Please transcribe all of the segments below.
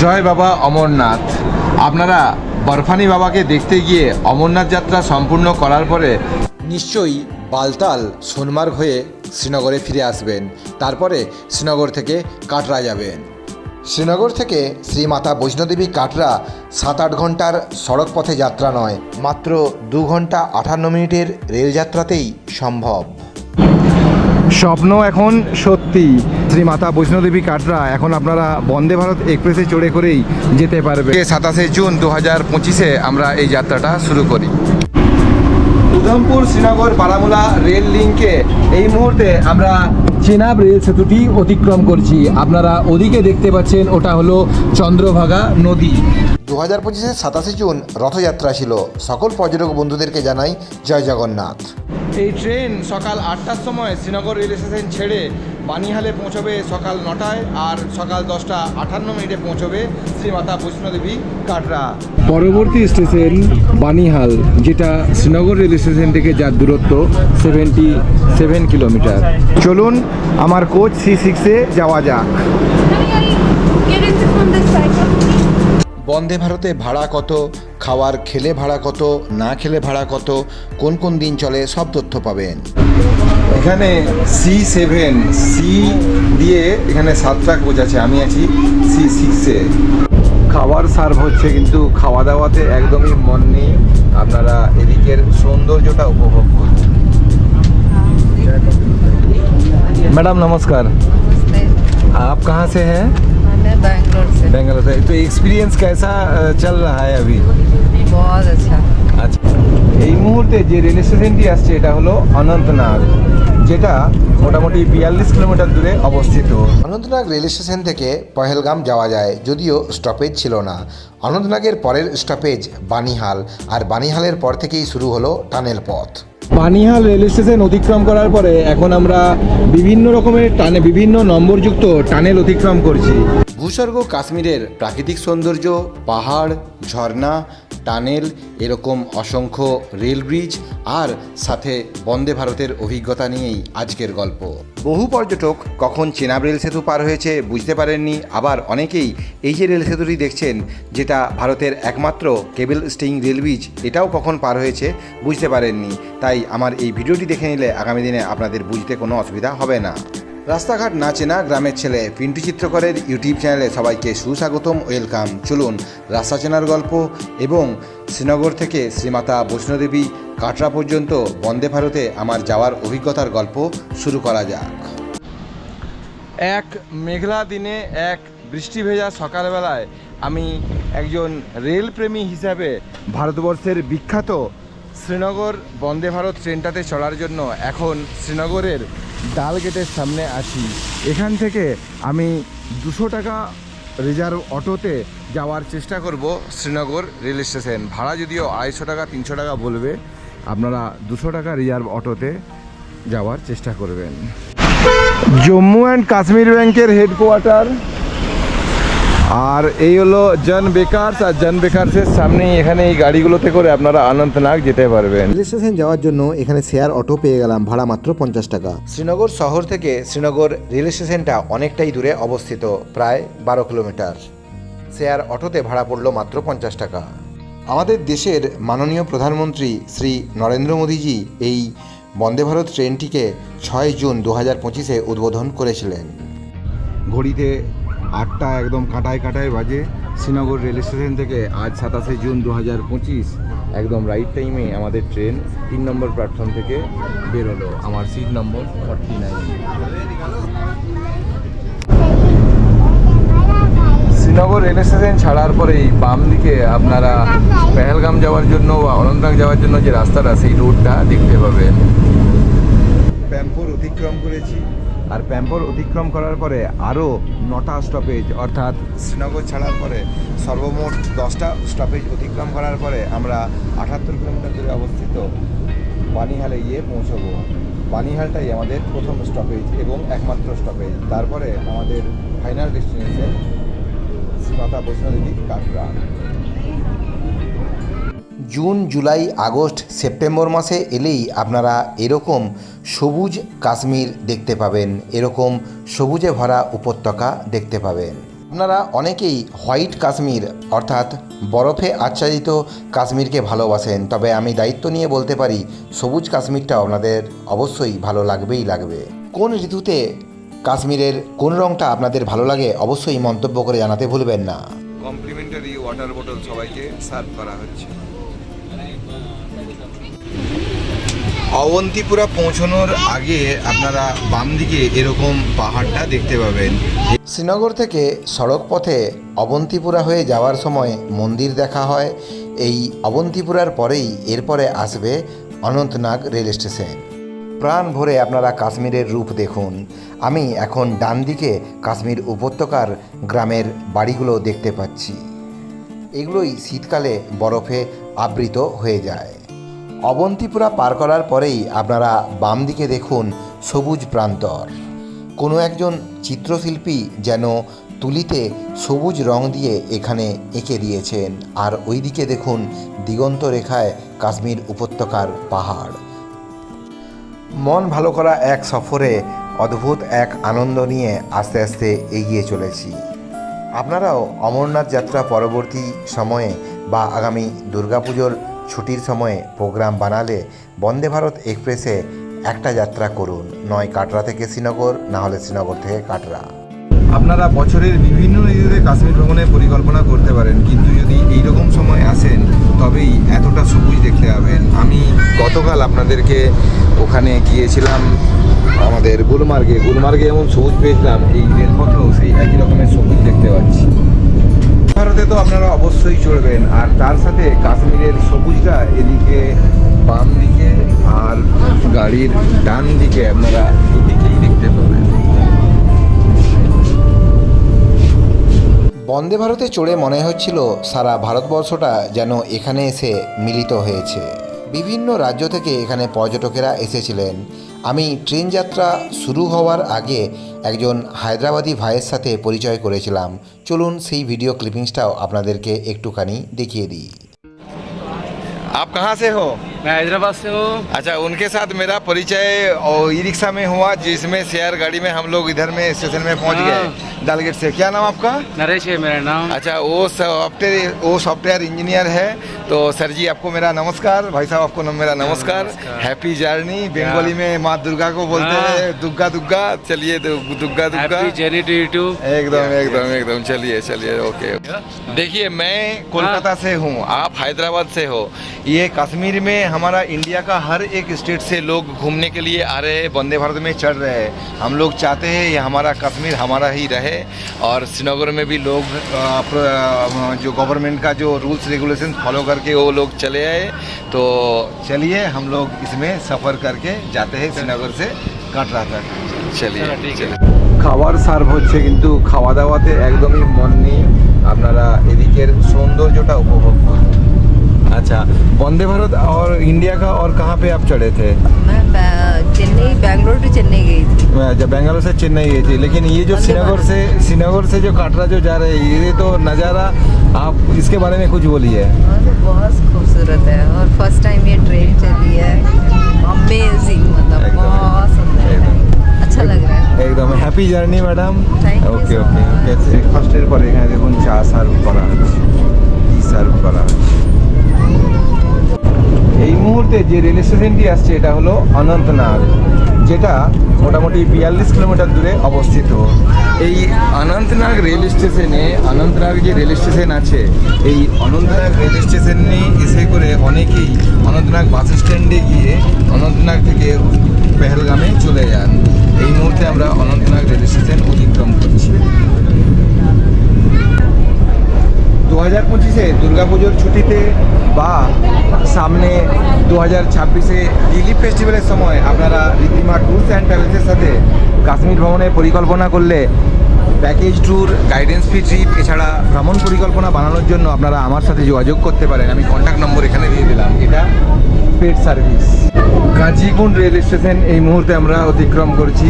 জয় বাবা অমরনাথ। আপনারা বরফানি বাবাকে দেখতে গিয়ে অমরনাথ যাত্রা সম্পূর্ণ করার পরে নিশ্চয়ই বালতাল, সোনমার্গ হয়ে শ্রীনগরে ফিরে আসবেন। তারপরে শ্রীনগর থেকে কাটরা যাবেন। শ্রীনগর থেকে শ্রীমাতা বৈষ্ণোদেবী কাটরা সাত আট ঘণ্টার সড়ক পথে যাত্রা নয়, মাত্র দু ঘণ্টা আটান্ন মিনিটের রেলযাত্রাতেই সম্ভব। স্বপ্ন এখন সত্যি। শ্রী মাতা বৈষ্ণোদেবী কাটরা এখন আপনারা বন্দে ভারত এক্সপ্রেসে চড়ে করেই যেতে পারবে সাতাশে জুন দু হাজার পঁচিশে আমরা এই যাত্রাটা শুরু করি। উধমপুর শ্রীনগর বারামুলা রেল লিঙ্কে এই মুহূর্তে আমরা চেনাব রেল সেতুটি অতিক্রম করছি। আপনারা ওদিকে দেখতে পাচ্ছেন ওটা হলো চন্দ্রভাগা নদী। দু হাজার পঁচিশের সাতাশে জুন রথযাত্রা ছিল। সকল পর্যটক বন্ধুদেরকে জানাই জয় জগন্নাথ। এই ট্রেন সকাল আটটার সময় শ্রীনগর রেল স্টেশন ছেড়ে বানিহালে পৌঁছবে সকাল নটায় আর সকাল দশটা আটান্ন মিনিটে পৌঁছবে শ্রীমাতা বৈষ্ণোদেবী কাটরা। পরবর্তী স্টেশন বানিহাল যেটা শ্রীনগর রেল স্টেশন থেকে যার দূরত্ব সেভেন্টি সেভেন কিলোমিটার চলুন আমার কোচ সি সিক্সে যাওয়া যাক। বন্দে ভারতে ভাড়া কত খাওয়ার খেলে ভাড়া কত না খেলে ভাড়া কত কোন কোন দিন চলে সব তথ্য পাবেন এখানে সি সেভেন সি দিয়ে এখানে সাতটা কোচ আছে আমি আছি সি সিক্সে খাবার সার্ভ হচ্ছে কিন্তু খাওয়া দাওয়াতে একদমই মন নেই আপনারা এদিকের সৌন্দর্যটা উপভোগ করুন मैडम नमस्कार नमस्ते आप कहाँ से हैं मैं बैंगलोर से बेंगलोर से तो एक्सपीरियंस कैसा अ, चल रहा है अभी बहुत अच्छा আচ্ছা এই মুহূর্তে যে রেল স্টেশনটি আসছে এটা হলো অনন্তনাগ যেটা মোটামুটি বিয়াল্লিশ কিলোমিটার দূরে অবস্থিত অনন্তনাগ রেল স্টেশন থেকে পহেলগাম যাওয়া যায় যদিও স্টপেজ ছিল না অনন্তনাগের পরের স্টপেজ বানিহাল আর বানিহালের পর থেকেই শুরু হলো টানেল পথ বানিহাল রেল স্টেশন অতিক্রম করার পরে এখন আমরা বিভিন্ন রকমের টানে, বিভিন্ন নম্বরযুক্ত টানেল অতিক্রম করছি। ভূস্বর্গ কাশ্মীরের প্রাকৃতিক সৌন্দর্য, পাহাড়, ঝর্ণা, টানেল, এরকম অসংখ্য রেল ব্রিজ আর সাথে বন্দে ভারতের অভিজ্ঞতা নিয়েই আজকের গল্প। বহু পর্যটক কখন চেনাব রেল সেতু পার হয়েছে বুঝতে পারেননি, আবার অনেকেই এই যে রেল সেতুটি দেখছেন, যেটা ভারতের একমাত্র কেবল স্টিং রেল ব্রিজ, এটাও কখন পার হয়েছে বুঝতে পারেননি। তাই আমার এই ভিডিওটি দেখে নিলে আগামী দিনে আপনাদের বুঝতে কোনো অসুবিধা হবে না। রাস্তাঘাট না চেনা গ্রামের ছেলে পিন্টু চিত্রকরের ইউটিউব চ্যানেলে সবাইকে সুস্বাগতম, ওয়েলকাম। চলুন রাস্তা চেনার গল্প এবং শ্রীনগর থেকে শ্রীমাতা বৈষ্ণোদেবী কাটরা পর্যন্ত বন্দে ভারতে আমার যাওয়ার অভিজ্ঞতার গল্প শুরু করা যাক। এক মেঘলা দিনে এক বৃষ্টি ভেজা সকালবেলায় আমি একজন রেলপ্রেমী হিসাবে ভারতবর্ষের বিখ্যাত শ্রীনগর বন্দে ভারত ট্রেনটাতে চড়ার জন্য এখন শ্রীনগরের ডাল গেটের সামনে আসি এখান থেকে আমি দুশো টাকা রিজার্ভ অটোতে যাওয়ার চেষ্টা করব শ্রীনগর রেল স্টেশন। ভাড়া যদিও আড়াইশো টাকা, তিনশো টাকা বলবে, আপনারা দুশো টাকা রিজার্ভ অটোতে যাওয়ার চেষ্টা করবেন। জম্মু অ্যান্ড কাশ্মীর ব্যাংকের হেডকোয়ার্টার আর এই হলো জন বেকার্স আর জন বেকার্সের সামনেই এখানে এই গাড়িগুলোতে করে আপনারা অনন্তনাগ যেতে পারবেন। রেল স্টেশন যাওয়ার জন্য এখানে শেয়ার অটো পেয়ে গেলাম ভাড়া মাত্র পঞ্চাশ টাকা। শ্রীনগর শহর থেকে শ্রীনগর রেল স্টেশনটা অনেকটাই দূরে অবস্থিত প্রায় বারো কিলোমিটার। শেয়ার অটোতে ভাড়া পড়ল মাত্র পঞ্চাশ টাকা। আমাদের দেশের মাননীয় প্রধানমন্ত্রী শ্রী নরেন্দ্র মোদীজি এই বন্দে ভারত ট্রেনটিকে ছয় জুন দু হাজার পঁচিশে উদ্বোধন করেছিলেন। ঘড়িতে আটটা একদম কাটায় কাটায় বাজে। শ্রীনগর রেল স্টেশন থেকে আজ সাতাশে জুন দু হাজার পঁচিশ, একদম রাইট টাইমে আমাদের ট্রেন তিন নম্বর প্ল্যাটফর্ম থেকে বেরোলো। আমার seat number forty nine Srinagar rail station ছাড়ার পরেই বাম দিকে আপনারা পেহেলগাম যাওয়ার জন্য বা অনন্তনাগ যাওয়ার জন্য যে রাস্তাটা, সেই রোডটা দেখতে পাবেন। প্যাম্পোর অতিক্রম করেছি। আর প্যাম্পোর অতিক্রম করার পরে আরও নটা স্টপেজ অর্থাৎ শ্রীনগর ছাড়ার পরে সর্বমোট দশটা স্টপেজ অতিক্রম করার পরে আমরা আঠাত্তর কিলোমিটার দূরে অবস্থিত বানিহালে গিয়ে পৌঁছবো। বানিহালটাই আমাদের প্রথম স্টপেজ এবং একমাত্র স্টপেজ তারপরে আমাদের final destination Shri Mata Vaishno Devi Katra June, July, August, September মাসে এলেই আপনারা এরকম সবুজ কাশ্মীর দেখতে পাবেন। এরকম সবুজে ভরা উপত্যকা দেখতে পাবেন। আপনারা অনেকেই হোয়াইট কাশ্মীর অর্থাৎ বরফে আচ্ছাদিত কাশ্মীরকে ভালোবাসেন। তবে আমি দায়িত্ব নিয়ে বলতে পারি, সবুজ কাশ্মীরটা আপনাদের অবশ্যই ভালো লাগবেই লাগবে। কোন ঋতুতে কাশ্মীরের কোন রঙটা আপনাদের ভালো লাগে অবশ্যই মন্তব্য করে জানাতে ভুলবেন না। কমপ্লিমেন্টারি ওয়াটার বোতল সবাইকে সার্ভ করা হচ্ছে। অবন্তিপুরা পৌঁছানোর আগে আপনারা বাম দিকে এরকম পাহাড়টা দেখতে পাবেন। শ্রীনগর থেকে সড়ক পথে অবন্তিপুরা হয়ে যাওয়ার সময় মন্দির দেখা হয়। এই অবন্তিপুরার পরেই এরপরে আসবে অনন্তনাগ রেল স্টেশন। প্রাণ ভরে আপনারা কাশ্মীরের রূপ দেখুন। আমি এখন ডান দিকে কাশ্মীর উপত্যকার গ্রামের বাড়িগুলো দেখতে পাচ্ছি। এগুলোই শীতকালে বরফে আবৃত হয়ে যায়। অবন্তিপুরা পার করার পরেই আপনারা বাম দিকে দেখুন সবুজ প্রান্তর। কোনো একজন চিত্রশিল্পী যেন তুলিতে সবুজ রং দিয়ে এখানে এঁকে দিয়েছেন। আর ওইদিকে দেখুন দিগন্ত রেখায় কাশ্মীর উপত্যকার পাহাড়। মন ভালো করা এক সফরে অদ্ভুত এক আনন্দ নিয়ে আস্তে আস্তে এগিয়ে চলেছি। আপনারাও অমরনাথ যাত্রা পরবর্তী সময়ে বা আগামী দুর্গাপুজোর ছুটির সময়ে প্রোগ্রাম বানালে বন্দে ভারত এক্সপ্রেসে একটা যাত্রা করুন। নয় কাটরা থেকে শ্রীনগর, না হলে শ্রীনগর থেকে কাটরা। আপনারা বছরের বিভিন্ন ঋতুতে কাশ্মীর ভ্রমণের পরিকল্পনা করতে পারেন, কিন্তু যদি এইরকম সময় আসেন, তবেই এতটা সবুজ দেখতে পাবেন। আমি গতকাল আপনাদেরকে ওখানে গিয়েছিলাম আমাদের গুলমার্গে গুলমার্গে এমন সবুজ পেয়েছিলাম, এই রেলপথেও সেই একই রকমের সবুজ দেখতে পাচ্ছি। ভারতে তো আপনারা অবশ্যই চড়বেন, আর তার সাথে কাশ্মীরের সবুজটা এদিকে বাম দিকে আর গাড়ির ডান দিকে আপনারা এদিকেই দেখতে পাবেন। বন্দে ভারতে চড়ে মনে হচ্ছিল সারা ভারতবর্ষটা যেন এখানে এসে মিলিত হয়েছে। বিভিন্ন রাজ্য থেকে এখানে পর্যটকেরা এসেছিলেন। আমি ট্রেন যাত্রা শুরু হওয়ার আগে একজন হায়দ্রাবাদি ভাইয়ের সাথে পরিচয় করেছিলাম। চলুন সেই ভিডিও ক্লিপিংসটাও আপনাদেরকে একটুখানি দেখিয়ে দিই। আপ কাহা সে হো मैं हैदराबाद से हूँ। अच्छा उनके साथ मेरा परिचय और ई रिक्शा में हुआ जिसमें शेयर गाड़ी में हम लोग इधर में स्टेशन में पहुँच हाँ। गए डालगेट से। क्या नाम आपका? नरेश है मेरा नाम। अच्छा वो सॉफ्टवेयर वो सॉफ्टवेयर इंजीनियर है। तो सर जी आपको मेरा नमस्कार। भाई साहब आपको मेरा नमस्कार। Happy journey. बंगाली में माँ दुर्गा को बोलते हाँ। हैं दुर्गा दुर्गा चलिए दुर्गा दुर्गा एकदम एकदम एकदम। चलिए चलिए ओके। देखिए मैं कोलकाता से हूँ। आप हैदराबाद से हो। ये कश्मीर में हमारा इंडिया का हर एक स्टेट से लोग घूमने के लिए आ रहे हैं वंदे भारत में चढ़ रहे हैं हम लोग चाहते हैं ये हमारा कश्मीर हमारा ही रहे और श्रीनगर में भी लोग अ, प्र- अ, जो गवर्नमेंट का जो रूल्स रेगुलेशन फॉलो करके वो लोग चले आए तो चलिए हम लोग इसमें सफ़र करके जाते हैं श्रीनगर से कटरा तक चलिए चलो, ठीक है। चलिए। খাবার সার্ভ হচ্ছে কিন্তু খাওয়া দাওয়াতে একদমই মন নেই আপনারা এদিকের সৌন্দর্যটা উপভোগ করুন अच्छा वंदे भारत और इंडिया का और कहाँ पे आप चढ़े थे मैं बै- चेन्नई बैंगलोर टू चेन्नई गई थी जब बेंगलोर से चेन्नई गई थी लेकिन ये जो वंदे श्रीनगर भारत। से श्रीनगर से जो काटरा जो जा रहे हैं ये तो नज़ारा आप इसके बारे में कुछ बोलिए और बहुत खूबसूरत है और फर्स्ट टाइम ये ट्रेन चली है अमेजिंग मतलब एकदम, बहुत सुंदर है अच्छा लग रहा है একদম happy journey madam Thank you okay so okay much. Okay ব্রেকফাস্টের পরে এখানে দেখুন চা সার্ভ করা হচ্ছে যে রেল স্টেশনটি আসছে, এটা হলো অনন্তনাগ, যেটা মোটামুটি বিয়াল্লিশ কিলোমিটার দূরে অবস্থিত। এই অনন্তনাগ রেল স্টেশনে অনন্তনাগ যে রেল স্টেশন আছে, এই অনন্তনাগ রেল স্টেশনে এসে করে অনেকেই অনন্তনাগ বাস স্ট্যান্ডে গিয়ে অনন্তনাগ থেকে পেহেলগামে চলে যান। এই মুহূর্তে আমরা অনন্তনাগ রেল স্টেশন অতিক্রম করছি। দু হাজার পঁচিশে দুর্গাপুজোর ছুটিতে বা সামনে দু হাজার ছাব্বিশে দিলীপ ফেস্টিভ্যালের সময় আপনারা রীতিমা ট্যুরস অ্যান্ড ট্রাভেলসের সাথে কাশ্মীর ভ্রমণের পরিকল্পনা করলে package tour guidance fee trip এছাড়া ভ্রমণ পরিকল্পনা বানানোর জন্য আপনারা আমার সাথে যোগাযোগ করতে পারেন। আমি কন্ট্যাক্ট নম্বর এখানে দিয়ে দিলাম। এটা paid service Qazigund rail station এই মুহূর্তে আমরা অতিক্রম করছি।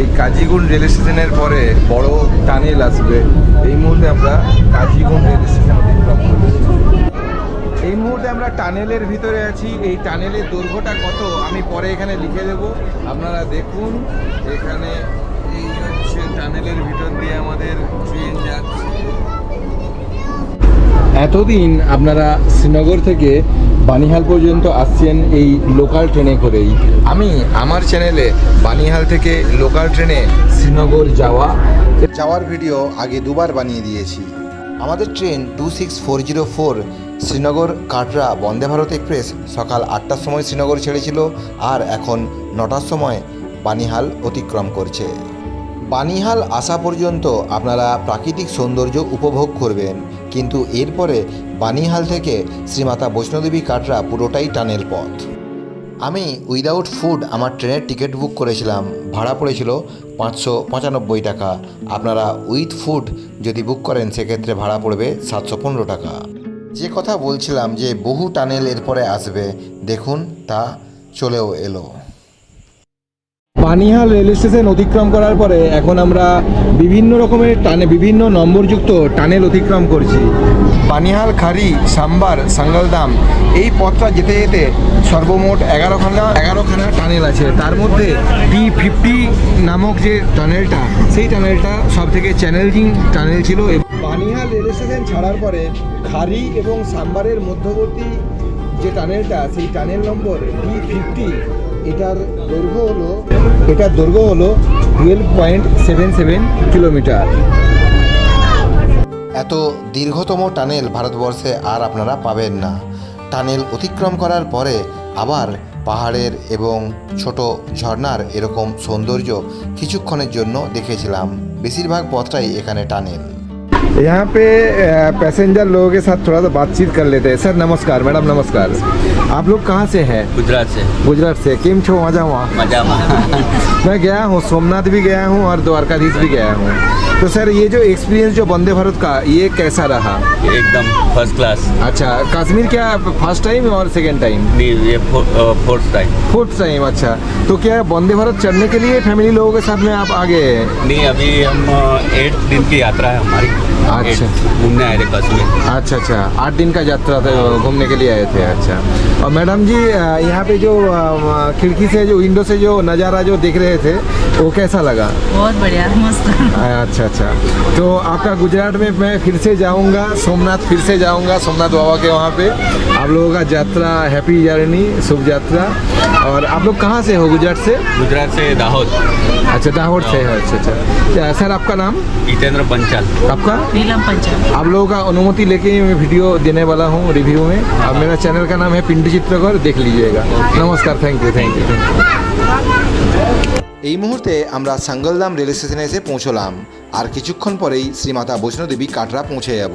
এই কাজিগুন্ড রেল স্টেশনের পরে বড় টানেল আসবে। এই মুহূর্তে আমরা কাজিগুন্ড রেল স্টেশন অতিক্রম এই মুহূর্তে আমরা টানেলের ভিতরে আছি। এই টানেলের দৈর্ঘ্যটা কত? আমি পরে এখানে লিখে দেব। আপনারা দেখুন, এখানে এই হচ্ছে টানেলের ভিতর দিয়ে আমাদের ট্রেন যাচ্ছে। এতদিন আপনারা শ্রীনগর থেকে বানিহাল পর্যন্ত আসছেন এই লোকাল ট্রেনে করেই। আমি আমার চ্যানেলে বানিহাল থেকে লোকাল ট্রেনে শ্রীনগর যাওয়া। যাওয়ার ভিডিও আগে দুবার বানিয়ে দিয়েছি। আমাদের train two six four zero four Srinagar Katra Vande Bharat express সকাল আটটার সময় শ্রীনগর ছেড়েছিল আর এখন নটার সময় বানিহাল অতিক্রম করছে। বানিহাল আসা পর্যন্ত আপনারা প্রাকৃতিক সৌন্দর্য উপভোগ করবেন। কিন্তু এরপরে বানিহাল থেকে শ্রীমাতা বৈষ্ণোদেবী কাটরা পুরোটাই টানেল পথ। আমি উইদাউট ফুড আমার ট্রেনের টিকিট বুক করেছিলাম, ভাড়া পড়েছিল পাঁচশো পঁচানব্বই টাকা। আপনারা উইথ ফুড যদি বুক করেন, সেক্ষেত্রে ভাড়া পড়বে সাতশো পনেরো টাকা। যে কথা বলছিলাম যে বহু টানেল এরপরে আসবে, দেখুন তা চলেও এলো। পানিহাল রেল স্টেশন অতিক্রম করার পরে এখন আমরা বিভিন্ন রকমের টানে, বিভিন্ন নম্বরযুক্ত টানেল অতিক্রম করছি। পানিহাল খারি সাম্বার, সাঙ্গলদাম, এই পথটা যেতে যেতে সর্বমোট এগারোখানা এগারোখানা টানেল আছে। তার মধ্যে টি ফিফটি নামক যে টানেলটা, সেই টানেলটা সব থেকে চ্যানেলজিং টানেল ছিল পানিহাল রেল স্টেশন ছাড়ার পরে খারি এবং সাম্বারের মধ্যবর্তী যে টানেলটা, সেই টানেল নম্বর টি ফিফটি এটার দৈর্ঘ্য হলো এটার দৈর্ঘ্য হলো twelve point seven seven kilometre এত দীর্ঘতম টানেল ভারতবর্ষে আর আপনারা পাবেন না টানেল অতিক্রম করার পরে আবার পাহাড়ের এবং ছোট ঝর্ণার এরকম সৌন্দর্য কিছুক্ষণের জন্য দেখেছিলাম বেশিরভাগ পথটাই এখানে টানেল यहाँ पे पैसेंजर लोगों के साथ थोड़ा सा बातचीत कर लेते हैं सर नमस्कार मैडम नमस्कार आप लोग कहाँ से हैं ગુજરાત છે गुजरात से किम छो मजा हुआ મજામાં मैं गया हूँ सोमनाथ भी गया हूँ और द्वारकाधीश भी गया हूँ तो सर ये जो एक्सपीरियंस जो वंदे भारत का ये कैसा रहा एकदम फर्स्ट क्लास अच्छा कश्मीर क्या फर्स्ट टाइम और सेकेंड टाइम नहीं ये फोर्थ टाइम फोर्थ टाइम अच्छा तो क्या वंदे भारत चढ़ने के लिए फैमिली लोगों के साथ में आप आगे हैं नहीं अभी हम एट दिन की यात्रा है हमारी अच्छा। Eight घूमने आए थे कश्मीर अच्छा अच्छा आठ दिन का यात्रा था घूमने के लिए आए थे अच्छा और मैडम जी यहाँ पे जो खिड़की से जो विंडो से जो नज़ारा जो देख रहे थे वो कैसा लगा? बहुत बढ़िया मस्त। अच्छा अच्छा। तो आपका गुजरात में मैं फिर से जाऊँगा सोमनाथ फिर से जाऊँगा सोमनाथ बाबा के वहाँ पे। आप लोगों का यात्रा हैप्पी जर्नी शुभ यात्रा। और आप लोग कहाँ से हो गुजरात से? गुजरात से दाहोद। अच्छा दाहोद से है अच्छा अच्छा। क्या, सर आपका नाम? जितेंद्र पंचाल। आपका? नीलम पंचाल। आप लोगों का अनुमति लेके ही मैं वीडियो देने वाला हूँ रिव्यू में। अब मेरा चैनल का नाम है पिंडी चित्रकर देख लीजिएगा। नमस्कार thank you thank you thank you এই মুহূর্তে আমরা সাঙ্গলদাম রেল স্টেশনে এসে পৌঁছলাম। আর কিছুক্ষণ পরেই শ্রীমাতা বৈষ্ণোদেবী কাটরা পৌঁছে যাব।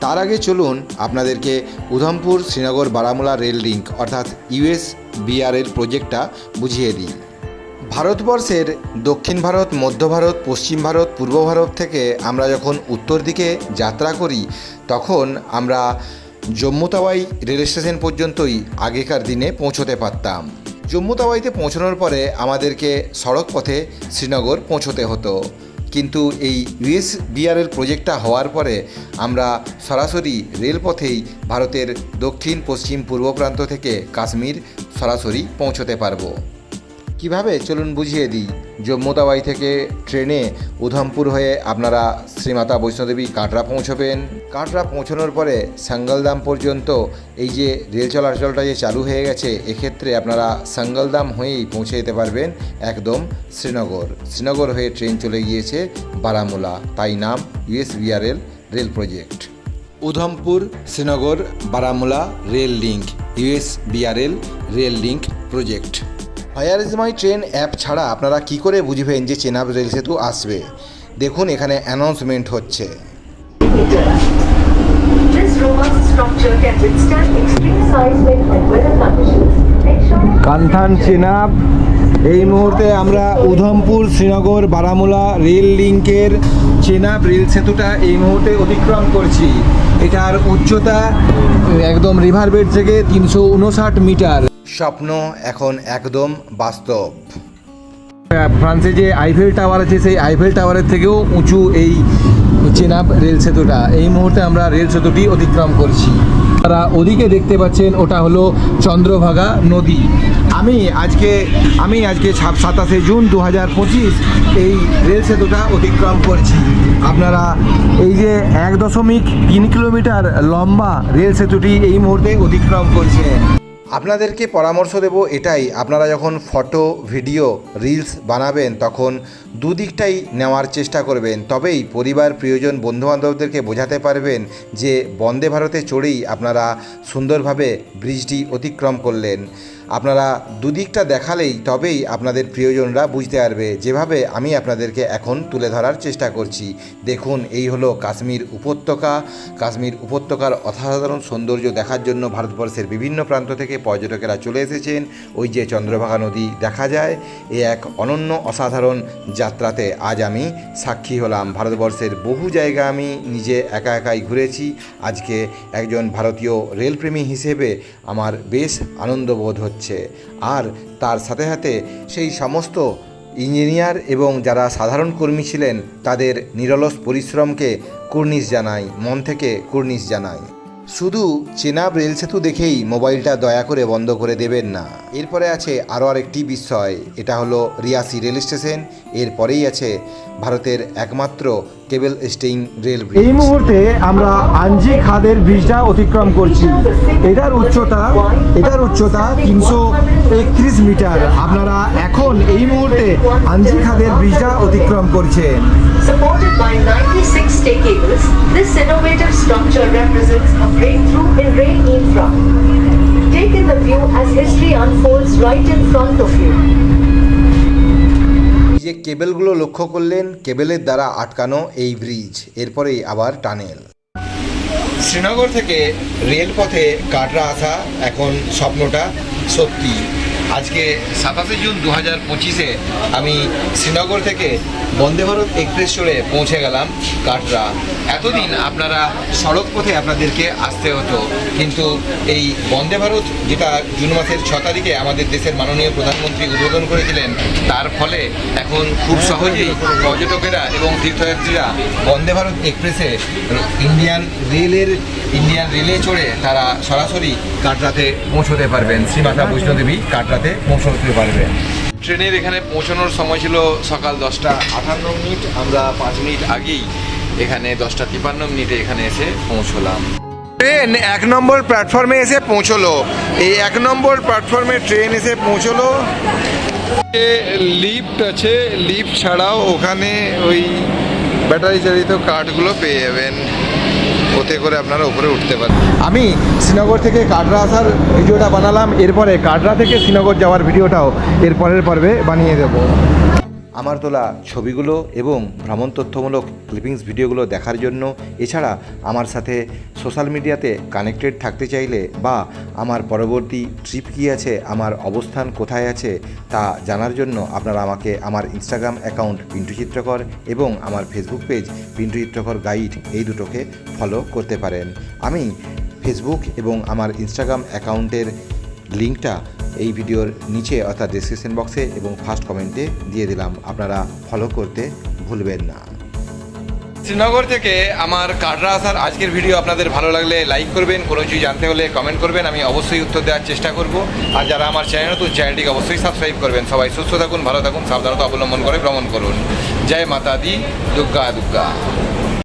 তার আগে চলুন আপনাদেরকে উধমপুর শ্রীনগর বারামুলা রেল লিঙ্ক অর্থাৎ ইউএস বিআরএল প্রজেক্টটা বুঝিয়ে দিই। ভারতবর্ষের দক্ষিণ ভারত, মধ্য ভারত, পশ্চিম ভারত, পূর্ব ভারত থেকে আমরা যখন উত্তর দিকে যাত্রা করি, তখন আমরা জম্মু তাওয়াই রেল স্টেশন পর্যন্তই আগেকার দিনে পৌঁছতে পারতাম। জম্মু তাওয়াইতে পৌঁছানোর পরে আমাদেরকে সড়ক পথে শ্রীনগর পৌঁছতে হতো। কিন্তু এই ইউএস বিআরএল প্রজেক্টটা হওয়ার পরে আমরা সরাসরি রেলপথেই ভারতের দক্ষিণ, পশ্চিম, পূর্ব প্রান্ত থেকে কাশ্মীর সরাসরি পৌঁছতে পারব। কীভাবে? চলুন বুঝিয়ে দিই। জম্মু তাওয়াই থেকে ট্রেনে উধমপুর হয়ে আপনারা শ্রীমাতা বৈষ্ণোদেবী কাটরা পৌঁছবেন। কাটরা পৌঁছানোর পরে সাঙ্গলদাম পর্যন্ত এই যে রেল চলাচলটা যে চালু হয়ে গেছে, এক্ষেত্রে আপনারা সাঙ্গলদাম হয়েই পৌঁছে যেতে পারবেন একদম শ্রীনগর। শ্রীনগর হয়ে ট্রেন চলে গিয়েছে বারামুলা। তাই নাম USBRL rail project. Udhampur, Srinagar, Baramulla rail link USBRL rail link project. Where is my train app ছাড়া আপনারা কি করে বুঝবেন যে চেনাব রেল সেতু আসবে? দেখুন এখানে অ্যানাউন্সমেন্ট হচ্ছে। কান্থান চেনাব এই মুহূর্তে আমরা উধমপুর শ্রীনগর বারামুলা রেল লিঙ্কের চেনাব রেল সেতুটা এই মুহূর্তে অতিক্রম করছি। এটার উচ্চতা একদম রিভার বেড থেকে তিনশো উনষাট মিটার। স্বপ্ন এখন একদম বাস্তব। ফ্রান্সে যে আইফেল টাওয়ার আছে, সেই আইফেল টাওয়ারের থেকেও উঁচু এই চেনাব রেল সেতুটা। এই মুহূর্তে আমরা রেল সেতুটি অতিক্রম করছি। তারা ওদিকে দেখতে পাচ্ছেন, ওটা হলো চন্দ্রভাগা নদী। আমি আজকে আমি আজকে সাতাশে জুন দু হাজার পঁচিশ এই রেল সেতুটা অতিক্রম করছি। আপনারা এই যে এক দশমিক তিন কিলোমিটার লম্বা রেল সেতুটি এই মুহূর্তে অতিক্রম করছে। আপনাদেরকে পরামর্শ দেব এটাই। আপনারা যখন ফটো ভিডিও রিলস বানাবেন তখন দুদিকটাই নেওয়ার চেষ্টা করবেন। তবেই পরিবার, প্রিয়জন, বন্ধুবান্ধবদেরকে বোঝাতে পারবেন যে বন্দে ভারতে চড়েই আপনারা সুন্দরভাবে ব্রিজটি অতিক্রম করলেন। আপনারা দুদিকটা দেখালেই তবেই আপনাদের প্রিয়জনরা বুঝতে পারবে। যেভাবে আমি আপনাদেরকে এখন তুলে ধরার চেষ্টা করছি। দেখুন, এই হলো কাশ্মীর উপত্যকা। কাশ্মীর উপত্যকার অসাধারণ সৌন্দর্য দেখার জন্য ভারতবর্ষের বিভিন্ন প্রান্ত থেকে পর্যটকেরা চলে এসেছেন। ওই যে চন্দ্রভাগা নদী দেখা যায়। এ এক অনন্য, অসাধারণ যাত্রাতে আজ আমি সাক্ষী হলাম। ভারতবর্ষের বহু জায়গা আমি নিজে একা একাই ঘুরেছি। আজকে একজন ভারতীয় রেলপ্রেমী হিসেবে আমার বেশ আনন্দবোধ হচ্ছে। আর তার সাথে সাথে সেই সমস্ত ইঞ্জিনিয়ার এবং যারা সাধারণ কর্মী ছিলেন, তাদের নিরলস পরিশ্রমকে কুর্নিশ জানাই, মন থেকে কুর্নিশ জানাই। শুধু চেনা রেল সেতু দেখেই মোবাইলটা দয়া করে বন্ধ করে দেবেন না। এরপরে আছে আরও আরেকটি বিষয় এটা হলো রিয়াসি রেল স্টেশন। এরপরেই আছে ভারতের একমাত্র কেবল স্টেইন রেল এই মুহূর্তে আমরা আঞ্জি খাদের ব্রিজটা অতিক্রম করছি। এটার উচ্চতা এটার উচ্চতা তিনশো একত্রিশ মিটার। আপনারা এখন এই মুহূর্তে আঞ্জি খাদের ব্রিজটা অতিক্রম করছে যে কেবেলগুলো লক্ষ্য করলেন কেবেলের দ্বারা আটকানো এই ব্রিজ এরপরেই আবার টানেল। শ্রীনগর থেকে রেলপথে কাটরা আসা এখন স্বপ্নটা সত্যি। আজকে সাতাশে জুন দু হাজার পঁচিশে আমি শ্রীনগর থেকে বন্দে ভারত এক্সপ্রেস চড়ে পৌঁছে গেলাম কাটরা। এতদিন আপনারা সড়ক পথে আপনাদেরকে আসতে হতো কিন্তু এই বন্দে ভারত যেটা জুন মাসের ছ তারিখে আমাদের দেশের মাননীয় প্রধানমন্ত্রী উদ্বোধন করেছিলেন তার ফলে এখন খুব সহজেই পর্যটকেরা এবং তীর্থযাত্রীরা বন্দে ভারত এক্সপ্রেসে ইন্ডিয়ান রেলের ইন্ডিয়ান রেলে চড়ে তারা সরাসরি কাটরাতে পৌঁছতে পারবেন। শ্রীমাতা বৈষ্ণোদেবী কাটরাতে পৌঁছতে পারবেন। ট্রেনের এখানে পৌঁছানোর সময় ছিল সকাল দশটা আটান্ন মিনিট। আমরা পাঁচ মিনিট আগেই এখানে দশটা তিপান্ন মিনিটে এখানে এসে পৌঁছলাম। ট্রেন এক নম্বর প্ল্যাটফর্মে এসে পৌঁছলো। এই এক নম্বর প্ল্যাটফর্মে ট্রেন এসে পৌঁছলো। লিফট আছে। লিফট ছাড়াও ওখানে ওই ব্যাটারি চালিত কার্ডগুলো পেয়ে যাবেন। ওতে করে আপনারা উপরে উঠতে পারেন। আমি শ্রীনগর থেকে কাটরা আসার ভিডিওটা বানালাম, এরপরে কাটরা থেকে শ্রীনগর যাওয়ার ভিডিওটাও এরপরের পর্বে বানিয়ে দেবো। আমার তোলা ছবিগুলো এবং ভ্রমণ তথ্যমূলক ক্লিপিংস ভিডিওগুলো দেখার জন্য এছাড়া আমার সাথে সোশ্যাল মিডিয়াতে কানেক্টেড থাকতে চাইলে বা আমার পরবর্তী ট্রিপ কী আছে, আমার অবস্থান কোথায় আছে তা জানার জন্য আপনারা আমাকে আমার ইনস্টাগ্রাম অ্যাকাউন্ট পিন্টু চিত্রকর এবং আমার ফেসবুক পেজ পিন্টু চিত্রকর গাইড এই দুটোকে ফলো করতে পারেন। আমি ফেসবুক এবং আমার ইনস্টাগ্রাম অ্যাকাউন্টের লিঙ্কটা এই ভিডিওর নিচে অর্থাৎ ডিসক্রিপশন বক্সে এবং ফার্স্ট কমেন্টে দিয়ে দিলাম। আপনারা ফলো করতে ভুলবেন না। শ্রীনগর থেকে আমার কাটরা আসার আজকের ভিডিও। আপনাদের ভালো লাগলে লাইক করবেন, কোনো কিছু জানতে হলে কমেন্ট করবেন। আমি অবশ্যই উত্তর দেওয়ার চেষ্টা করব। আর যারা আমার চ্যানেল নতুন চ্যানেলটিকে অবশ্যই সাবস্ক্রাইব করবেন। সবাই সুস্থ থাকুন, ভালো থাকুন, সাবধানতা অবলম্বন করে ভ্রমণ করুন। জয় মাতা দি দুর্গা দুর্গা